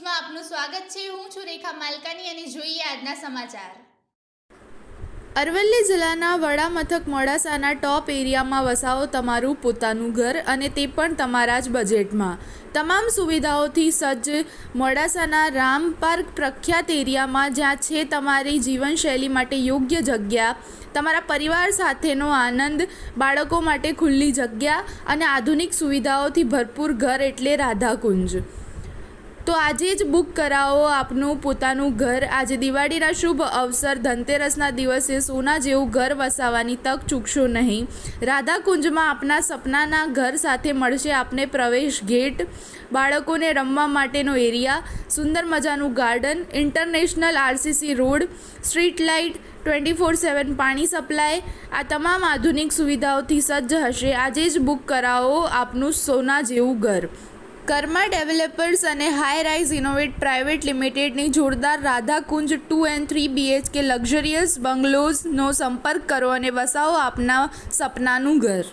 સ્વાગત છે. હું છું રેખા માલકાની અને જોઈએ આજના સમાચાર. અરવલ્લી જિલ્લાના વડા મથક મોડાસાના ટોપ એરિયામાં વસાવો તમારું પોતાનું ઘર અને તે પણ તમારા જ બજેટમાં. તમામ સુવિધાઓથી સજ્જ મોડાસાના રામ પાર્ક પ્રખ્યાત એરિયામાં જ્યાં છે તમારી જીવનશૈલી માટે યોગ્ય જગ્યા, તમારા પરિવાર સાથેનો આનંદ, બાળકો માટે ખુલ્લી જગ્યા અને આધુનિક સુવિધાઓથી ભરપૂર ઘર એટલે રાધાકુંજ. તો આજે જ બુક કરાવો આપનું પોતાનું ઘર. આજે દિવાળીના શુભ અવસર. ધનતેરસના દિવસે સોના જેવું ઘર વસાવવાની તક ચૂકશો નહીં. રાધાકુંજમાં આપના સપનાના ઘર સાથે મળશે આપને પ્રવેશ ગેટ. બાળકોને રમવા માટેનો એરિયા. સુંદર મજાનું garden. International RCC road. Street light. Twenty four seven પાણી સપ્લાય. આ તમામ આધુનિક સુવિધાઓથી સજ્જ હશે. આજે જ બુક કરાવો આપનું સોના જેવું ઘર. કર્મા ડેવલપર્સ અને હાઈ રાઇઝ ઇનોવેટ પ્રાઇવેટ લિમિટેડની જોરદાર Radhakunj two and three BHK luxurious બંગલોઝનો સંપર્ક કરો અને વસાવો આપના સપનાનું ઘર.